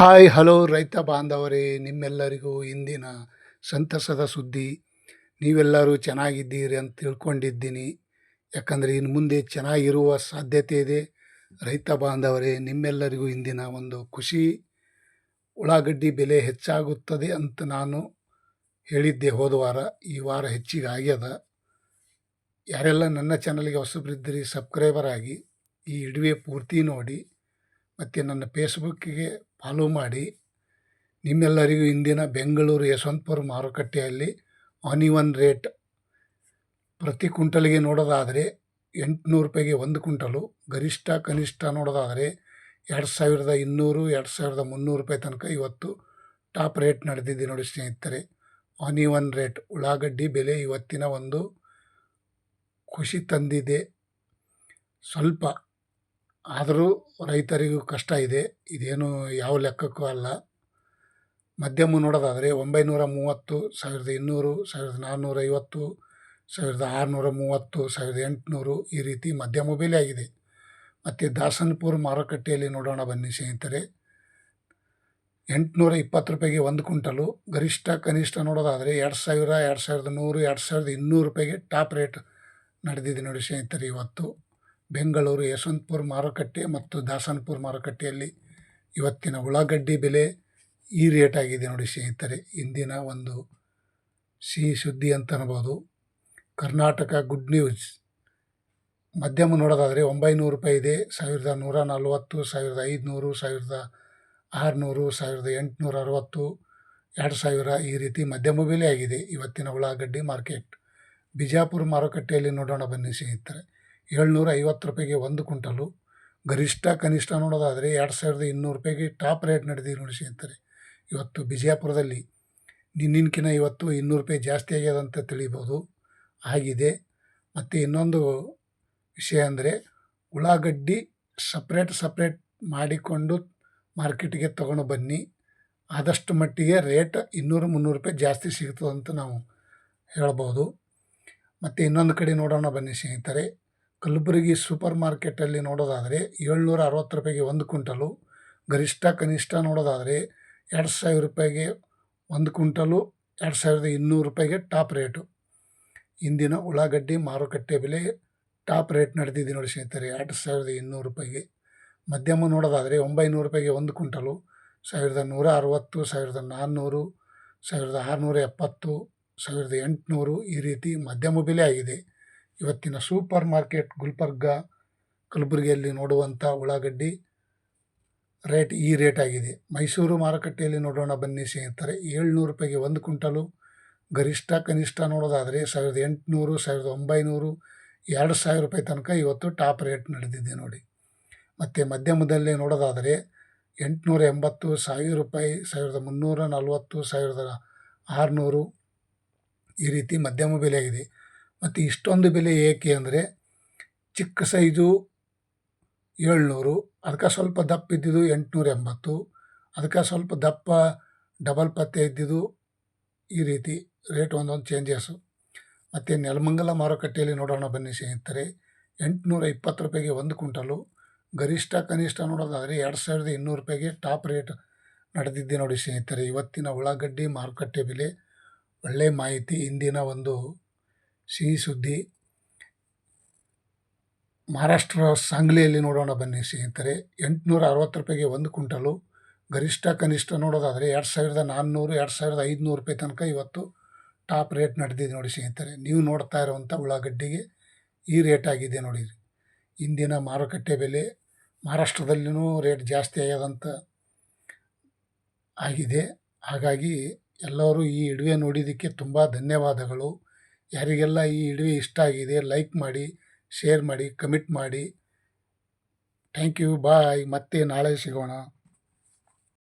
Hi, hello ರೈತ ಬಾಂಧವರೇ, ನಿಮ್ಮೆಲ್ಲರಿಗೂ ಇಂದಿನ ಸಂತಸದ ಸುದ್ದಿ. ನೀವೆಲ್ಲರೂ ಚೆನ್ನಾಗಿದ್ದೀರಿ ಅಂತ ತಿಳ್ಕೊಂಡಿದ್ದೀನಿ. ಯಾಕಂದರೆ ಇನ್ನು ಮುಂದೆ ಚೆನ್ನಾಗಿರುವ ಸಾಧ್ಯತೆ ಇದೆ. ರೈತ ಬಾಂಧವರೇ, ನಿಮ್ಮೆಲ್ಲರಿಗೂ ಇಂದಿನ ಒಂದು ಖುಷಿ. ಉಳ್ಳಾಗಡ್ಡಿ ಬೆಲೆ ಹೆಚ್ಚಾಗುತ್ತದೆ ಅಂತ ನಾನು ಹೇಳಿದ್ದೆ ಹೋದ ವಾರ. ಈ ವಾರ ಹೆಚ್ಚಿಗೆ ಆಗ್ಯದ. ಯಾರೆಲ್ಲ ನನ್ನ ಚಾನಲ್ಗೆ ಹೊಸಬ್ರಿದ್ದಿರಿ, ಸಬ್ಸ್ಕ್ರೈಬರ್ ಆಗಿ ಈ ಇಡುವೆ ಪೂರ್ತಿ ನೋಡಿ. ಮತ್ತು ನನ್ನ ಫೇಸ್ಬುಕ್ಕಿಗೆ ಫಾಲೋ ಮಾಡಿ. ನಿಮ್ಮೆಲ್ಲರಿಗೂ ಇಂದಿನ ಬೆಂಗಳೂರು ಯಶವಂತಪುರ ಮಾರುಕಟ್ಟೆಯಲ್ಲಿ ಆನಿವನ್ ರೇಟ್ ಪ್ರತಿ ಕುಂಟಲಿಗೆ ನೋಡೋದಾದರೆ ಎಂಟುನೂರು ರೂಪಾಯಿಗೆ ಒಂದು ಕುಂಟಲು ಗರಿಷ್ಠ ಕನಿಷ್ಠ ನೋಡೋದಾದರೆ ಎರಡು ಸಾವಿರದ ಇನ್ನೂರು, ಎರಡು ಸಾವಿರದ ಮುನ್ನೂರು ರೂಪಾಯಿ ತನಕ ಇವತ್ತು ಟಾಪ್ ರೇಟ್ ನಡೆದಿದೆ ನೋಡಿ ಸ್ನೇಹಿತರೆ. ಆನಿವನ್ ರೇಟ್ ಉಳ್ಳಾಗಡ್ಡಿ ಬೆಲೆ ಇವತ್ತಿನ ಒಂದು ಖುಷಿ ತಂದಿದೆ. ಸ್ವಲ್ಪ ಆದರೂ ರೈತರಿಗೂ ಕಷ್ಟ ಇದೆ. ಇದೇನು ಯಾವ ಲೆಕ್ಕಕ್ಕೂ ಅಲ್ಲ. ಮಧ್ಯಮ ನೋಡೋದಾದರೆ ಒಂಬೈನೂರ ಮೂವತ್ತು, ಸಾವಿರದ ಇನ್ನೂರು, ಸಾವಿರದ ನಾನ್ನೂರ ಐವತ್ತು, ಸಾವಿರದ ಆರುನೂರ ಮೂವತ್ತು, ಸಾವಿರದ ಎಂಟುನೂರು ಈ ರೀತಿ ಮಧ್ಯಮ ಬೆಲೆ ಆಗಿದೆ ಮತ್ತು ದಾಸನ್ಪುರ್ ಮಾರುಕಟ್ಟೆಯಲ್ಲಿ ನೋಡೋಣ ಬನ್ನಿ ಸ್ನೇಹಿತರೆ. ಎಂಟುನೂರ ಇಪ್ಪತ್ತು ರೂಪಾಯಿಗೆ ಒಂದು ಕುಂಟಲು ಗರಿಷ್ಠ ಕನಿಷ್ಠ ನೋಡೋದಾದರೆ ಎರಡು ಸಾವಿರ, ಎರಡು ಸಾವಿರದ ನೂರು, ಎರಡು ಸಾವಿರದ ಇನ್ನೂರು ರೂಪಾಯಿಗೆ ಟಾಪ್ ರೇಟ್ ನಡೆದಿದೆ ನೋಡಿ ಸ್ನೇಹಿತರೆ ಇವತ್ತು. ಬೆಂಗಳೂರು ಯಶವಂತಪುರ ಮಾರುಕಟ್ಟೆ ಮತ್ತು ದಾಸನಪುರ ಮಾರುಕಟ್ಟೆಯಲ್ಲಿ ಇವತ್ತಿನ ಉಳ್ಳಾಗಡ್ಡಿ ಬೆಲೆ ಈ ರೇಟ್ ಆಗಿದೆ ನೋಡಿ ಸ್ನೇಹಿತರೆ. ಇಂದಿನ ಒಂದು ಸಿಹಿ ಸುದ್ದಿ ಅಂತ ಅನ್ಬೋದು. Karnataka good news. ಮಧ್ಯಮ ನೋಡೋದಾದರೆ ಒಂಬೈನೂರು ರೂಪಾಯಿ ಇದೆ. ಸಾವಿರದ ನೂರ ನಲ್ವತ್ತು, ಸಾವಿರದ ಐದುನೂರು, ಸಾವಿರದ ಆರುನೂರು, ಸಾವಿರದ ಎಂಟುನೂರ ಅರವತ್ತು, ಎರಡು ಸಾವಿರ ಈ ರೀತಿ ಮಧ್ಯಮ ಬೆಲೆ ಆಗಿದೆ ಇವತ್ತಿನ ಉಳ್ಳಾಗಡ್ಡಿ ಮಾರ್ಕೆಟ್. ಬಿಜಾಪುರ ಮಾರುಕಟ್ಟೆಯಲ್ಲಿ ನೋಡೋಣ ಬನ್ನಿ ಸ್ನೇಹಿತರೆ. ಏಳ್ನೂರ ಐವತ್ತು ರೂಪಾಯಿಗೆ ಒಂದು ಕುಂಟಲು ಗರಿಷ್ಠ ಕನಿಷ್ಠ ನೋಡೋದಾದರೆ ಎರಡು ಸಾವಿರದ ಇನ್ನೂರು ರೂಪಾಯಿಗೆ ಟಾಪ್ ರೇಟ್ ನಡೆದಿದೆ ನೋಡಿ ಸ್ನೇಹಿತರೆ. ಇವತ್ತು ಬಿಜಾಪುರದಲ್ಲಿ ನಿನ್ನಿನ್ಕಿನ ಇವತ್ತು ಇನ್ನೂರು ರೂಪಾಯಿ ಜಾಸ್ತಿ ಆಗ್ಯದ ಅಂತ ತಿಳಿಬೋದು. ಆಗಿದೆ. ಮತ್ತು ಇನ್ನೊಂದು ವಿಷಯ ಅಂದರೆ ಉಳ್ಳಾಗಡ್ಡಿ ಸಪ್ರೇಟ್ ಸಪ್ರೇಟ್ ಮಾಡಿಕೊಂಡು ಮಾರ್ಕೆಟಿಗೆ ತೊಗೊಂಡು ಬನ್ನಿ. ಆದಷ್ಟು ಮಟ್ಟಿಗೆ ರೇಟ್ ಇನ್ನೂರು ಮುನ್ನೂರು ರೂಪಾಯಿ ಜಾಸ್ತಿ ಸಿಗ್ತದಂತ ನಾವು ಹೇಳ್ಬೋದು. ಮತ್ತು ಇನ್ನೊಂದು ಕಡೆ ನೋಡೋಣ ಬನ್ನಿ ಸ್ನೇಹಿತರೆ. ಕಲಬುರಗಿ ಸೂಪರ್ ಮಾರ್ಕೆಟಲ್ಲಿ ನೋಡೋದಾದರೆ ಏಳ್ನೂರ ಅರವತ್ತು ರೂಪಾಯಿಗೆ ಒಂದು ಕ್ವಿಂಟಲು, ಗರಿಷ್ಠ ಕನಿಷ್ಠ ನೋಡೋದಾದರೆ ಎರಡು ಸಾವಿರ ರೂಪಾಯಿಗೆ ಒಂದು ಕ್ವಿಂಟಲು, ಎರಡು ಸಾವಿರದ ಇನ್ನೂರು ರೂಪಾಯಿಗೆ ಟಾಪ್ ರೇಟು. ಇಂದಿನ ಉಳ್ಳಾಗಡ್ಡಿ ಮಾರುಕಟ್ಟೆ ಬೆಲೆ ಟಾಪ್ ರೇಟ್ ನಡೆದಿದೆ ನೋಡಿ ಸ್ನೇಹಿತರೆ, ಎರಡು ಸಾವಿರದ ಇನ್ನೂರು ರೂಪಾಯಿಗೆ. ಮಧ್ಯಮ ನೋಡೋದಾದರೆ ಒಂಬೈನೂರು ರೂಪಾಯಿಗೆ ಒಂದು ಕ್ವಿಂಟಲು, ಸಾವಿರದ ನೂರ ಅರವತ್ತು, ಸಾವಿರದ ನಾನ್ನೂರು, ಸಾವಿರದ ಆರುನೂರ ಎಪ್ಪತ್ತು, ಸಾವಿರದ ಎಂಟುನೂರು ಈ ರೀತಿ ಮಧ್ಯಮ ಬೆಲೆ ಆಗಿದೆ. ಇವತ್ತಿನ ಸೂಪರ್ ಮಾರ್ಕೆಟ್ ಗುಲ್ಬರ್ಗ ಕಲಬುರಗಿಯಲ್ಲಿ ನೋಡುವಂಥ ಉಳ್ಳಾಗಡ್ಡಿ ರೇಟ್ ಈ ರೇಟ್ ಆಗಿದೆ. ಮೈಸೂರು ಮಾರುಕಟ್ಟೆಯಲ್ಲಿ ನೋಡೋಣ ಬನ್ನಿ ಸ್ನೇಹಿತರೆ. ಏಳ್ನೂರು ರೂಪಾಯಿಗೆ ಒಂದು ಕ್ವಿಂಟಲು. ಗರಿಷ್ಠ ಕನಿಷ್ಠ ನೋಡೋದಾದರೆ ಸಾವಿರದ ಎಂಟುನೂರು, ಸಾವಿರದ ಒಂಬೈನೂರು, ಎರಡು ಸಾವಿರ ರೂಪಾಯಿ ತನಕ ಇವತ್ತು ಟಾಪ್ ರೇಟ್ ನಡೆದಿದೆ ನೋಡಿ. ಮತ್ತು ಮಧ್ಯಮದಲ್ಲಿ ನೋಡೋದಾದರೆ ಎಂಟುನೂರ ಎಂಬತ್ತು, ಸಾವಿರ ರೂಪಾಯಿ, ಸಾವಿರದ ಮುನ್ನೂರ ನಲ್ವತ್ತು, ಸಾವಿರದ ಆರುನೂರು ಈ ರೀತಿ ಮಧ್ಯಮ ಬೆಲೆ ಆಗಿದೆ. ಮತ್ತು ಇಷ್ಟೊಂದು ಬೆಲೆ ಏಕೆ ಅಂದರೆ ಚಿಕ್ಕ ಸೈಜು ಏಳ್ನೂರು, ಅದಕ್ಕೆ ಸ್ವಲ್ಪ ದಪ್ಪ ಇದ್ದಿದ್ದು ಎಂಟುನೂರ ಎಂಬತ್ತು ಅದಕ್ಕೆ ಸ್ವಲ್ಪ ದಪ್ಪ ಡಬಲ್ ಪತ್ತೆ ಇದ್ದಿದ್ದು ಈ ರೀತಿ ರೇಟ್ ಒಂದೊಂದು ಚೇಂಜಸ್ಸು ಮತ್ತು ನೆಲಮಂಗಲ ಮಾರುಕಟ್ಟೆಯಲ್ಲಿ ನೋಡೋಣ ಬನ್ನಿ ಸ್ನೇಹಿತರೆ ಎಂಟುನೂರ ಇಪ್ಪತ್ತು ರೂಪಾಯಿಗೆ ಒಂದು ಕುಂಟಲು ಗರಿಷ್ಠ ಕನಿಷ್ಠ ನೋಡೋದಾದರೆ ಎರಡು ಸಾವಿರದ ಇನ್ನೂರು ರೂಪಾಯಿಗೆ ಟಾಪ್ ರೇಟ್ ನಡೆದಿದ್ದೆ ನೋಡಿ ಸ್ನೇಹಿತರೆ. ಇವತ್ತಿನ ಉಳ್ಳಾಗಡ್ಡಿ ಮಾರುಕಟ್ಟೆ ಬೆಲೆ ಒಳ್ಳೆಯ ಮಾಹಿತಿ. ಇಂದಿನ ಒಂದು ಸಿಹಿ ಸುದ್ದಿ. ಮಹಾರಾಷ್ಟ್ರ ಸಾಂಗ್ಲಿಯಲ್ಲಿ ನೋಡೋಣ ಬನ್ನಿ ಸ್ನೇಹಿತರೆ. ಎಂಟುನೂರ ಅರವತ್ತು ರೂಪಾಯಿಗೆ ಒಂದು ಕುಂಟಲು ಗರಿಷ್ಠ ಕನಿಷ್ಠ ನೋಡೋದಾದರೆ ಎರಡು ಸಾವಿರದ ನಾನ್ನೂರು, ಎರಡು ಸಾವಿರದ ಐದುನೂರು ರೂಪಾಯಿ ತನಕ ಇವತ್ತು ಟಾಪ್ ರೇಟ್ ನಡೆದಿದೆ ನೋಡಿ ಸ್ನೇಹಿತರೆ. ನೀವು ನೋಡ್ತಾ ಇರುವಂಥ ಉಳ್ಳಾಗಡ್ಡಿಗೆ ಈ ರೇಟ್ ಆಗಿದೆ ನೋಡಿ. ಇಂದಿನ ಮಾರುಕಟ್ಟೆ ಬೆಲೆ ಮಹಾರಾಷ್ಟ್ರದಲ್ಲಿನೂ ರೇಟ್ ಜಾಸ್ತಿ ಆಗ್ಯದಂತ ಆಗಿದೆ. ಹಾಗಾಗಿ ಎಲ್ಲರೂ ಈ ಇಡುವೆ ನೋಡಿದ್ದಕ್ಕೆ ತುಂಬ ಧನ್ಯವಾದಗಳು. ಯಾರಿಗೆಲ್ಲ ಈ ವಿಡಿಯೋ ಇಷ್ಟ ಆಗಿದೆ ಲೈಕ್ ಮಾಡಿ ಶೇರ್ ಮಾಡಿ ಕಮೆಂಟ್ ಮಾಡಿ ಥ್ಯಾಂಕ್ ಯು ಬಾಯ್ ಮತ್ತೆ ನಾಳೆ ಸಿಗೋಣ.